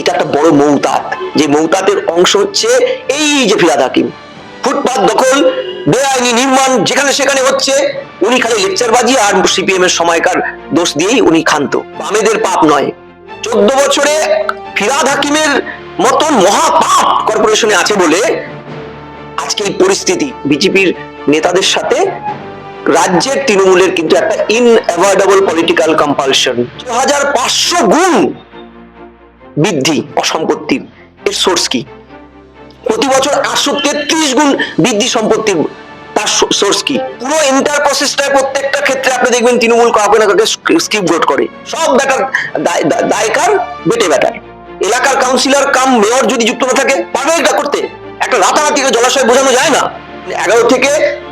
এটা একটা বড় মৌতাত যে মৌতাতের অংশ হচ্ছে এই যে ফিরাদ হাকিম। ফুটপাত দখল, বেআইনি নির্মাণ যেখানে সেখানে হচ্ছে, উনি খালি লেকচার বাজি আর সিপিএম এর সময়কার দোষ দিয়েই উনি ক্ষান্ত। বামেদের পাপ নয়। চোদ্দ বছরে ফিরাদ হাকিমের মতন মহাপাপ কর্পোরেশনে আছে বলে আজকে এই পরিস্থিতি। বিজেপির নেতাদের সাথে রাজ্যের তৃণমূলের কিন্তু একটা ইন ইনঅ্যাভয়েডেবল পলিটিক্যাল কম্পালশন দু হাজার পাঁচশো গুণ বৃদ্ধি অসম্পত্তির এর সোর্স কি? প্রতি বছর আটশো তেত্রিশ গুণ বৃদ্ধি সম্পত্তির তার সোর্স কি? পুরো এন্টার প্রসেসটা প্রত্যেকটা ক্ষেত্রে আপনি দেখবেন তৃণমূল কাউকে না কাউকে স্কিপ ভোট করে। সব ব্যাটার দায়- দায়- দায়কার বেটে ব্যাটার এলাকার কাউন্সিলর কাম মেয়র যদি যুক্ত না থাকে পারবে এটা করতে। একটা রাতারাতিকে জলাশয় বোঝানো যায় না? এগারো থেকে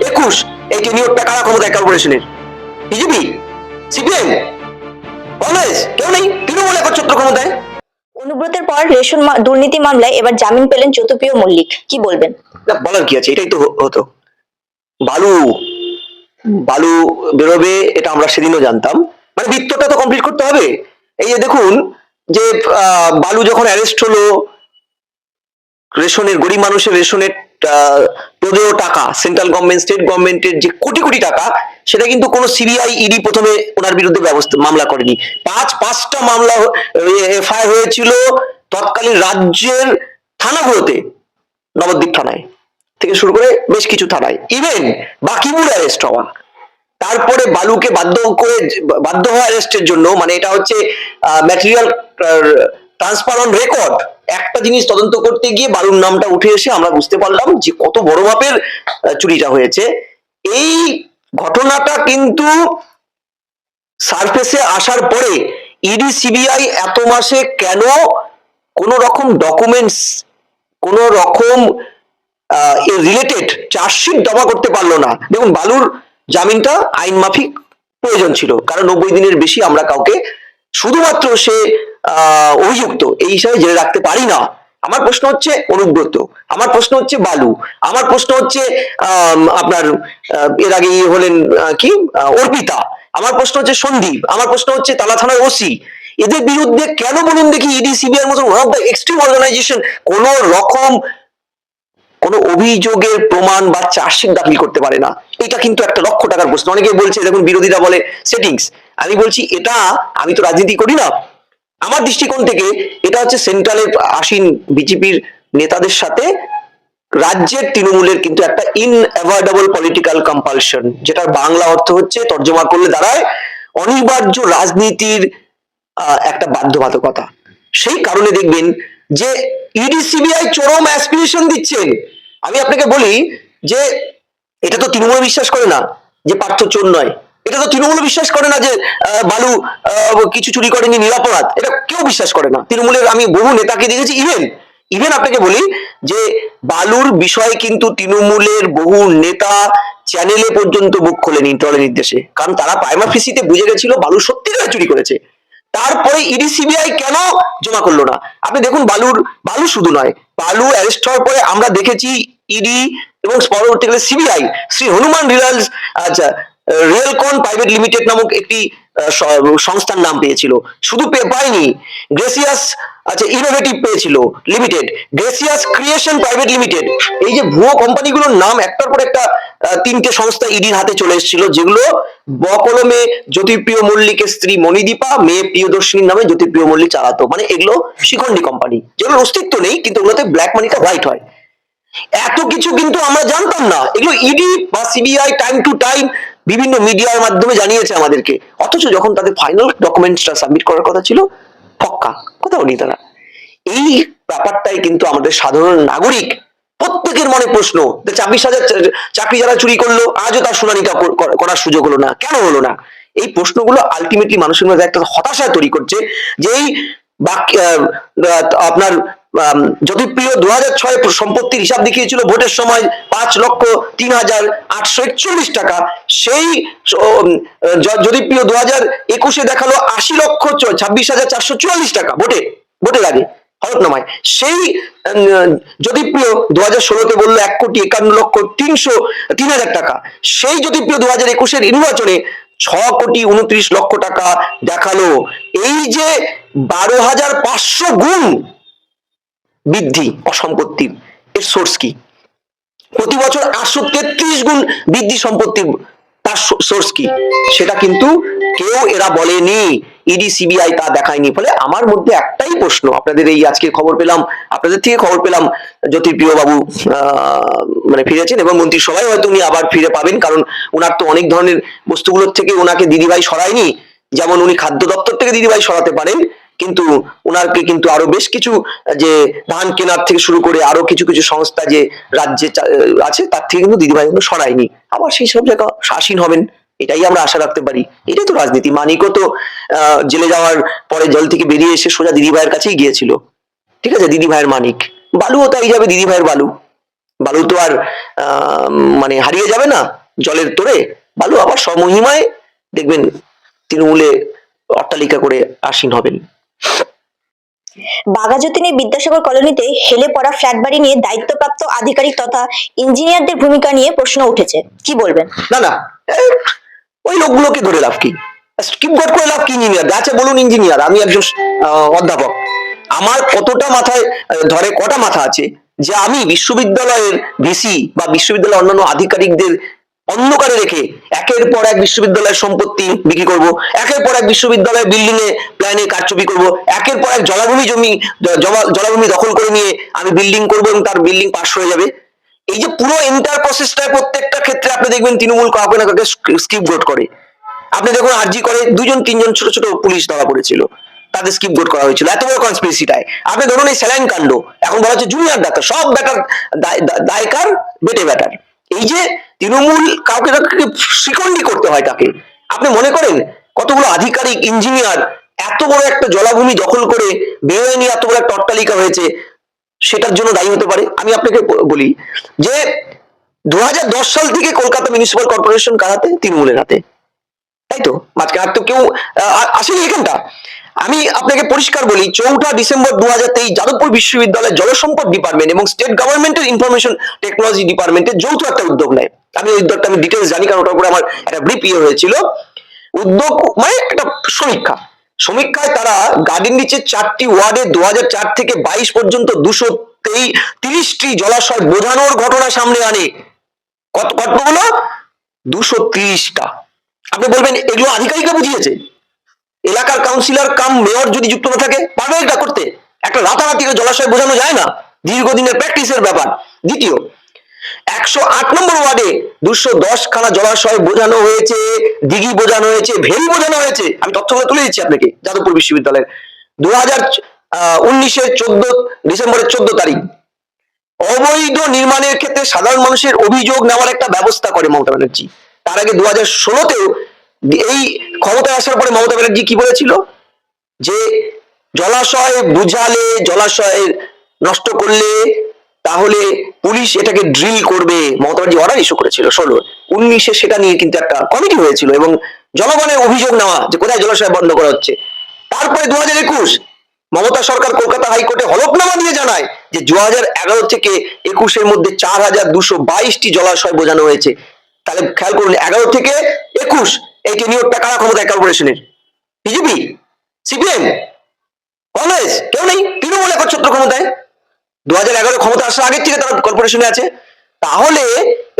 একুশ, এই টেনিওরটা কারা ক্ষমতায় কর্পোরেশনের বিজেপি সিপিএম কংগ্রেস কেউ নেই? তৃণমূল একচ্ছত্র ক্ষমতায়। অনুব্রতের পর রেশন দুর্নীতি মামলায় এবার জামিন পেলেন চতুপ্রিয় মল্লিক। কি বলবেন? না, বলার কি আছে? এটাই তো হতো। বালু বালু বেরোবে, এটা আমরা সেদিনও জানতাম। মানে বৃত্তটা তো কমপ্লিট করতে হবে। এই যে দেখুন, যে বালু যখন অ্যারেস্ট হলো, রেশনের, গরিব মানুষের রেশনের প্রদেয় টাকা সেন্ট্রাল গভর্নমেন্ট স্টেট গভর্নমেন্টের যে কোটি কোটি টাকা, সেটা কিন্তু কোনো সিবিআই ইডি প্রথমে ওনার বিরুদ্ধে ব্যবস্থা, মামলা করেনি। পাঁচ, পাঁচটা মামলা এফআইআর হয়েছিল তৎকালীন রাজ্যের থানাগুলোতে, নবদ্বীপ থানায় থেকে শুরু করে বেশ কিছু থানায়। ইভেন বাকিমুর অ্যারেস্ট হওয়া। তারপরে বালুকে বাধ্য করে, বাধ্য হওয়া অ্যারেস্টের জন্য মানে এটা হচ্ছে ম্যাটেরিয়াল ট্রান্সফার অন রেকর্ড একটা জিনিস তদন্ত করতে গিয়ে বালুর নামটা উঠে এসে আমরা বুঝতে পারলাম যে কত বড় মাপের চুরিটা হয়েছে। এই ঘটনাটা কিন্তু সারফেসে আসার পরে ইডি, সিবিআই এত মাসে কেন কোন রকম ডকুমেন্টস কোন রকম রিলেটেড চার্জশিট জমা করতে পারল না। দেখুন, বালুর জামিনটা আইন মাফিক প্রয়োজন ছিল, কারণ নব্বই দিনের বেশি আমরা কাউকে, শুধুমাত্র সে অভিযুক্ত। এই হিসাবে জেলে রাখতে পারি না। আমার প্রশ্ন হচ্ছে অনুব্রত। আমার প্রশ্ন হচ্ছে বালু। আমার প্রশ্ন হচ্ছে আপনার এর আগে ইয়ে হলেন কি? অর্পিতা। আমার প্রশ্ন হচ্ছে সন্দীপ। আমার প্রশ্ন হচ্ছে তালা থানার ওসি। এদের বিরুদ্ধে কেন বলুন দেখি ইডি সিবিআই মতো one of the extreme organization কোন রকম কোনো অভিযোগের প্রমাণ বা চার্জশিট দাখিল করতে পারে না। এটা কিন্তু একটা লক্ষ টাকার প্রশ্ন। অনেকে বলছে, দেখুন বিরোধীরা বলে সেটিংস আমি বলছি, এটা আমি তো রাজনীতি করি না। আমার দৃষ্টিকোণ থেকে এটা হচ্ছে সেন্ট্রালের আসীন বিজেপির নেতাদের সাথে রাজ্যের তৃণমূলের কিন্তু একটা ইনঅ্যাভয়েডেবল পলিটিক্যাল কম্পালশন যেটার বাংলা অর্থ হচ্ছে তর্জমা করলে দাঁড়ায় অনিবার্য রাজনীতির একটা বাধ্যবাধকতা। সেই কারণে দেখবেন যে ইডি সিবিআই চরম অ্যাসপিরেশন দিচ্ছেন। আমি আপনাকে বলি যে এটা তো তৃণমূল বিশ্বাস করে না যে পার্থ চোর নয়। এটা তো তৃণমূল বিশ্বাস করে না যে বালু কিছু চুরি করেনি, নিরাপরাধ। এটা কেউ বিশ্বাস করে না। তৃণমূলের আমি বহু নেতাকে দেখেছি। ইভেন ইভেন আপনাকে বলি যে, বালুর বিষয়ে কিন্তু তৃণমূলের বহু নেতা চ্যানেলে পর্যন্ত বুক খোলেনি দলের নির্দেশে। কারণ তারা প্রাইমার ফিসিতে বুঝে গেছিল বালু সত্যিকার চুরি করেছে। তারপরে ইডি, সিবিআই কেন জমা করল না? আপনি দেখুন, বালুর, বালু শুধু নয়, বালু অ্যারেস্ট হওয়ার পরে আমরা দেখেছি ইডি এবং পরবর্তীকালে সিবিআই, শ্রী হনুমান রিলায়েন্স আচ্ছা রিয়েলকন প্রাইভেট লিমিটেড নামক একটি সংস্থার নাম পেয়েছিল। শুধু পে- পায়নি, গ্রেসিয়াস আচ্ছা ইনোভেটিভ পেয়েছিল limited. Gracious creation private limited. এই যে ভুয়ো কোম্পানিগুলোর নাম একটার পর একটা তিনটে সংস্থা ইডির হাতে চলে এসেছিল, যেগুলো বকলমে জ্যোতিপ্রিয় মল্লিকের স্ত্রী মণিদীপা, মেয়ে প্রিয়দর্শিনীর নামে জ্যোতিপ্রিয় মল্লিক চালাতো। মানে এগুলো শিখণ্ডী কোম্পানি, যেগুলোর অস্তিত্ব নেই, কিন্তু ওগুলোতে ব্ল্যাক মানিটা হোয়াইট হয়। এত কিছু কিন্তু আমরা জানতাম না। এগুলো ইডি বা সিবিআই টাইম টু টাইম বিভিন্ন মিডিয়ার মাধ্যমে জানিয়েছে আমাদেরকে। অথচ যখন তাদের ফাইনাল ডকুমেন্টসটা সাবমিট করার কথা ছিল, ফক্কা, কোথাও নেই তারা। এই ব্যাপারটাই কিন্তু আমাদের সাধারণ নাগরিক প্রত্যেকের মনে প্রশ্ন ছাব্বিশ হাজার চাকরি যারা চুরি করল, আজও তার শুনানিটা কর- কর- করার সুযোগ হলো না। কেন হলো না? এই প্রশ্নগুলো আলটিমেটলি মানুষের মধ্যে একটা হতাশা তৈরি করছে, যে এই আপনার জ্যোতিপ্রিয় দু হাজার ছয় সম্পত্তির হিসাব দেখিয়েছিল, ভোটের সময় পাঁচ লক্ষ তিন হাজার আটশো একচল্লিশ টাকা। সেই জ্যোতিপ্রিয় দু হাজার একুশে দেখাল আশি লক্ষ ছাব্বিশ হাজার চারশো চুয়াল্লিশ টাকা ভোটে, ভোটের আগে, হলফনামায়। সেই জ্যোতিপ্রিয় দু হাজার ষোলোতে বলল এক কোটি একান্ন লক্ষ তিনশো তিন হাজার টাকা, সেই জ্যোতিপ্রিয় দু হাজার একুশের নির্বাচনে ছ কোটি উনত্রিশ লক্ষ টাকা দেখাল। এই যে বারো হাজার পাঁচশো গুণ বৃদ্ধি অসম্পত্তির এর সোর্স কি? প্রতি বছর আটশো তেত্রিশ গুণ বৃদ্ধি সম্পত্তির তার সোর্স কি? সেটা কিন্তু কেউ এরা বলেনি। ইডি সিবিআই তা দেখায়নি। ফলে আমার মধ্যে একটাই প্রশ্ন, আপনাদের এই আজকে খবর পেলাম, আপনাদের থেকে খবর পেলাম জ্যোতিপ্রিয় বাবু মানে ফিরেছেন এবং মন্ত্রী সবাই হয়তো উনি আবার ফিরে পাবেন, কারণ ওনার তো অনেক ধরনের বস্তুগুলোর থেকে ওনাকে দিদিভাই সরায়নি। যেমন উনি খাদ্য দপ্তর থেকে দিদিভাই সরাতে পারেন কিন্তু ওনাকে কিন্তু আরও বেশ কিছু, যে ধান কেনার থেকে শুরু করে আরও কিছু কিছু সংস্থা যে রাজ্যে আছে, তার থেকে কিন্তু দিদিভাই কিন্তু সরায়নি। আবার সেই সব জায়গা শাসীন হবেন, এটাই আমরা আশা রাখতে পারি। এটাই তো রাজনীতি, মানিকও তো জেলে যাওয়ার পরে জল থেকে বেরিয়ে এসে সোজা দিদিভাইয়ের কাছেই গিয়েছিল। ঠিক আছে, দিদিভাইয়ের মানিক। বালুও তাই যাবে, দিদিভাইয়ের বালু। বালু তো আর মানে হারিয়ে যাবে না জলের তোরে বালু আবার সমহিমায় দেখবেন তৃণমূলে অট্টালিকা করে আসীন হবেন। বাঘাযতীনে বিদ্যাসাগর কলোনিতে হেলে পড়া ফ্ল্যাট বাড়ি নিয়ে দায়িত্বপ্রাপ্ত আধিকারিক তথা ইঞ্জিনিয়ারদের ভূমিকা নিয়ে প্রশ্ন উঠেছে। কি বলবেন? না না ওই লোকগুলোকে ধরে লাভ কি? স্কিপগট করে লাভ কি, ইঞ্জিনিয়ার? আছে বলুন, ইঞ্জিনিয়ার, আমি একজন অধ্যাপক। আমার কতটা মাথায় ধরে কটা মাথা আছে যে আমি বিশ্ববিদ্যালয়ের ভিসি বা বিশ্ববিদ্যালয়ের অন্যান্য আধিকারিকদের অন্ধকারে রেখে একের পর এক বিশ্ববিদ্যালয়ের সম্পত্তি বিক্রি করব, একের পর এক বিশ্ববিদ্যালয়ের বিল্ডিং এ প্ল্যানে কারচুপি করব, একের পর এক জলাভূমি জমি জলাভূমি দখল করে নিয়ে আমি বিল্ডিং করব এবং তার বিল্ডিং পাশ হয়ে যাবে। এই যে পুরো এন্টার প্রসেসটা প্রত্যেকটা ক্ষেত্রে আপনি দেখবেন তৃণমূল কাউকে না কাউকে স্কিপ গোট করে। আপনি দেখুন আরজি করে, দুজন, তিনজন ছোট ছোট পুলিশ ধরা পড়েছিল। তাদের স্কিপ গোট করা হয়েছিল। এত বড় কনস্পিরেসিটায় আপনি ধরুন এই স্যালাইন কাণ্ড, এখন বলা হচ্ছে জুনিয়র ডাক্তার, সব ব্যাটার দায়কার, বেটে ব্যাটার এই যে তৃণমূল কাউকে শিকন্ডি করতে হয় তাকে, আপনি মনে করেন কতগুলো আধিকারিক ইঞ্জিনিয়ার এত বড় একটা জলাভূমি দখল করে বেআইনি এত বড় একটা অট্টালিকা হয়েছে, সেটার জন্য দায়ী হতে পারে? আমি আপনাকে বলি যে দু হাজার দশ সাল থেকে কলকাতা মিউনিসিপাল কর্পোরেশন কার হাতে? তৃণমূলের হাতে। তাই তো? মাঝখানে আর তো কেউ আসেনি এখানটা। আমি আপনাকে পরিষ্কার বলি, চৌঠা ডিসেম্বর দু হাজার তেইশ যাদবপুর বিশ্ববিদ্যালয়ের জলসম্পদ ডিপার্টমেন্ট এবং স্টেট গভর্নমেন্টের ইনফরমেশন টেকনোলজি ডিপার্টমেন্টের যৌথ একটা উদ্যোগ নেয়। আমি ওই উদ্যোগটা আমি ডিটেলস জানি কারণ ওটার উপরে আমার একটা ব্রিফ ইয়ে হয়েছিল। উদ্যোগ মানে একটা সমীক্ষা। সমীক্ষায় তারা গার্ডেন নিচে চারটি ওয়ার্ডে দু থেকে বাইশ পর্যন্ত দুশো তিরিশটি জলাশয় বোঝানোর ঘটনা সামনে আনে। কত, কতগুলো? দুশো তিরিশটা। আপনি বলবেন, এগুলো আধিকারিকরা বুঝিয়েছে? এলাকার কাউন্সিলর কাম মেয়র যদি যুক্ত না থাকে পারবে এটা করতে। একটা রাতারাতি জলাশয় বোঝানো যায় না। দীর্ঘদিনের প্র্যাকটিসের ব্যাপার। দ্বিতীয়, একশো আট নম্বর ওয়ার্ডে দুশো দশ খানা জলাশয় বোঝানো হয়েছে, দিঘি বোঝানো হয়েছে, ভেল বোঝানো হয়েছে। আমি তথ্যগুলো তুলে দিচ্ছি আপনাকে, যাদবপুর বিশ্ববিদ্যালয়ের। দু হাজার উনিশের চোদ্দ, ডিসেম্বরের চোদ্দ তারিখ। অবৈধ নির্মাণের ক্ষেত্রে সাধারণ মানুষের অভিযোগ নেওয়ার একটা ব্যবস্থা করে মমতা ব্যানার্জি। তার আগে দু হাজার ষোলোতেও এই ক্ষমতায় আসার পরে মমতা ব্যানার্জি কি বলেছিল? যে জলাশয় বুঝালে, জলাশয় নষ্ট করলে তাহলে পুলিশ এটাকে ড্রিল করবে। মমতা ব্যানার্জি অর্ডার ইস্যু করেছিল ষোলো উনিশে সেটা নিয়ে কিন্তু একটা কমিটি হয়েছিল এবং জনগণের অভিযোগ নেওয়া যে কোথায় জলাশয় বন্ধ করা হচ্ছে। তারপরে দু হাজার একুশ মমতা সরকার কলকাতা হাইকোর্টে হলফনামা দিয়ে জানায় যে দু হাজার এগারো থেকে একুশের মধ্যে চার হাজার দুশো বাইশটি জলাশয় বোঝানো হয়েছে। তাহলে খেয়াল করুন, এগারো থেকে একুশ এই টেনিওরটা কারা ক্ষমতায় কর্পোরেশনের বিজেপি? সিপিএম? কংগ্রেস? কেউ নেই? তৃণমূল একচ্ছত্র ক্ষমতায়। দু হাজার এগারো ক্ষমতা আসার আগের থেকে তারা কর্পোরেশনে আছে। তাহলে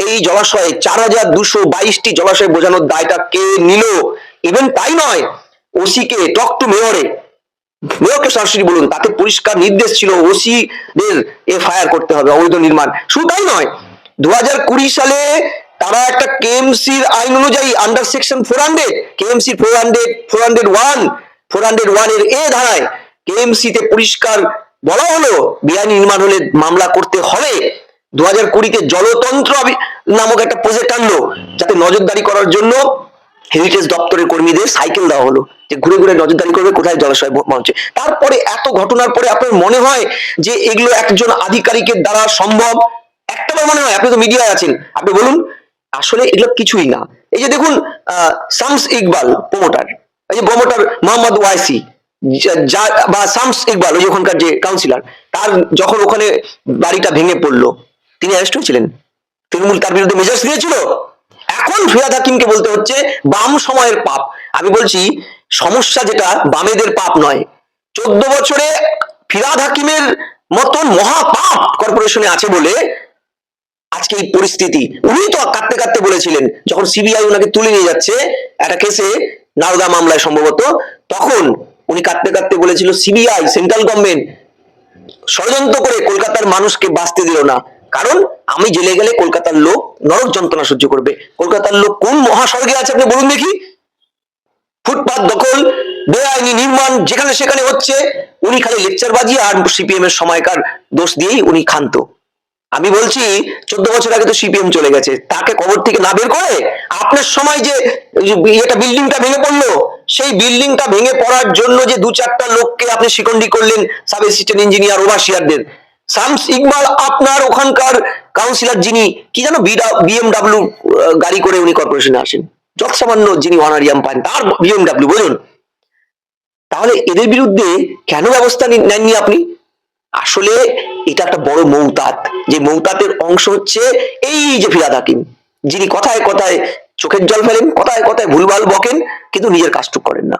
এই জলাশয়ে চার হাজার দুশো বাইশটি জলাশয় বোঝানোর দায়টা কে নিল? ইভেন তাই নয় ওসি কে টক টু মেয়রে মেয়রকে সরাসরি বলুন, তাতে পরিষ্কার নির্দেশ ছিল ওসি দের এফআইআর করতে হবে, অবৈধ নির্মাণ। শুধু তাই নয় দু সালে তারা একটা কেএমসির আইন অনুযায়ী under section four hundred KMC four hundred four hundred one four hundred ওয়ানের এ ধারায় কেএমসি তে পরিষ্কার বলা হলো বেআইনি নির্মাণ হলে মামলা করতে হবে। দু হাজার কুড়িতে জলতন্ত্র নামক একটা প্রজেক্ট আনলো, যাতে নজরদারি করার জন্য হেরিটেজ দপ্তরের কর্মীদের সাইকেল দেওয়া হলো, যে ঘুরে ঘুরে নজরদারি করবে, কোথায় জলাশয় হচ্ছে তারপরে এত ঘটনার পরে আপনার মনে হয় যে এগুলো একজন আধিকারিকের দ্বারা সম্ভব? একটা মনে হয়, আপনি তো মিডিয়ায় আছেন। আপনি বলুন আসলে এগুলো কিছুই না। এই যে দেখুন শামস ইকবাল প্রমোটার, এই যে প্রমোটার মোহাম্মদ ওয়াইসি বা শামস ইকবাল, ওই ওখানকার যে কাউন্সিলর তার যখন ওখানে বাড়িটা ভেঙে পড়ল, তিনি অ্যারেস্ট হয়েছিলেন। তৃণমূল তার বিরুদ্ধে মেজাজ দিয়েছিল। এখন ফিরাদ হাকিমকে বলতে হচ্ছে, বাম সময়ের পাপ। আমি বলছি, সমস্যা যেটা বামেদের পাপ নয়। চোদ্দ বছরে ফিরাদ হাকিমের মতন মহাপাপ কর্পোরেশনে আছে বলে আজকে এই পরিস্থিতি। উনি তো কাঁদতে কাঁদতে বলেছিলেন, যখন সিবিআই ওনাকে তুলে নিয়ে যাচ্ছে একটা কেসে নারদা মামলায় সম্ভবত, তখন উনি কাঁদতে কাঁদতে বলেছিল সিবিআই সেন্ট্রাল গভর্নমেন্ট ষড়যন্ত্র করে কলকাতার মানুষকে বাঁচতে দিল না। কারণ আমি জেলে গেলে কলকাতার লোক নরক যন্ত্রণা সহ্য করবে। কলকাতার লোক কোন মহাসড়কে আছে আপনি বলুন দেখি? ফুটপাত দখল, বেআইনি নির্মাণ, যেখানে সেখানে হচ্ছে, উনি খালি লেকচার বাজি আর সিপিএম এর সময়কার দোষ দিয়েই উনি ক্ষান্ত। আমি বলছি, চোদ্দ বছর আগে তো সিপিএম চলে গেছে। তাকে কবর থেকে না বের করে আপনার সময় যে এটা বিল্ডিংটা ভেঙে পড়ল, সেই বিল্ডিংটা ভেঙে পড়ার জন্য যে দু চারটা লোককে আপনি শিকন্ডি করলেন সাব অ্যাসিস্ট্যান্ট ইঞ্জিনিয়ার ওভারসিয়ারদের শামস ইকবাল আপনার ওখানকার কাউন্সিলর যিনি, কি জানো বিএমডাব্লিউ গাড়ি করে উনি কর্পোরেশনে আসেন। যত সামান্য যিনি অনারিয়াম পান, তার বিএমডাব্লিউ বলুন। তাহলে এদের বিরুদ্ধে কেন ব্যবস্থা নেননি আপনি? আসলে এটা একটা বড় মৌতাত। যে মৌতাতের অংশ হচ্ছে এই যে ফিরাদ হাকিম। যিনি কথায় কথায় চোখের জল ফেলেন, কথায় কথায় ভুলভাল বকেন, কিন্তু নিজের কাজটুক করেন না।